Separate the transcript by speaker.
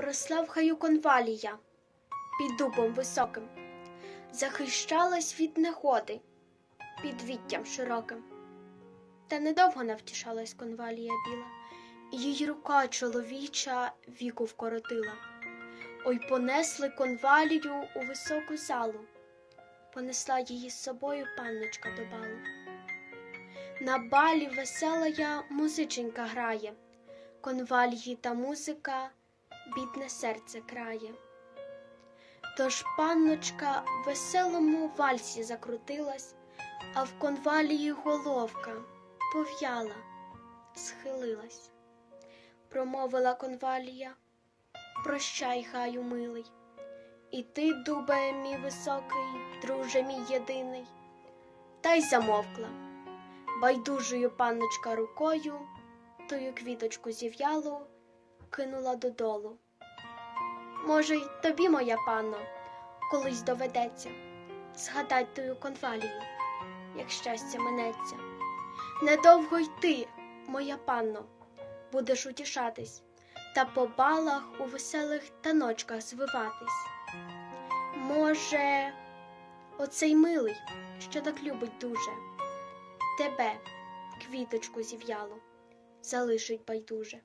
Speaker 1: росла в хаю конвалія під дубом високим, захищалась від негоди під віттям широким. Та недовго навтішалась конвалія біла, її рука чоловіча віку вкоротила. Ой понесли конвалію у високу залу, понесла її з собою панночка до балу. На балі весела музиченька грає, конвалії та музика бідне серце крає. Тож панночка в веселому вальсі закрутилась, а в конвалії головка пов'яла, схилилась. Промовила конвалія, прощай, гаю милий, і ти, дубе мій високий, друже мій єдиний, та й замовкла. Байдужою панночка рукою тою квіточку зів'ялу кинула додолу. Може, й тобі, моя панно, колись доведеться згадать тую конвалію, як щастя минеться. Недовго й ти, моя панно, будеш утішатись та по балах у веселих таночках звиватись. Може, оцей милий, що так любить дуже, тебе, квіточку зів'ялу, залишить байдуже.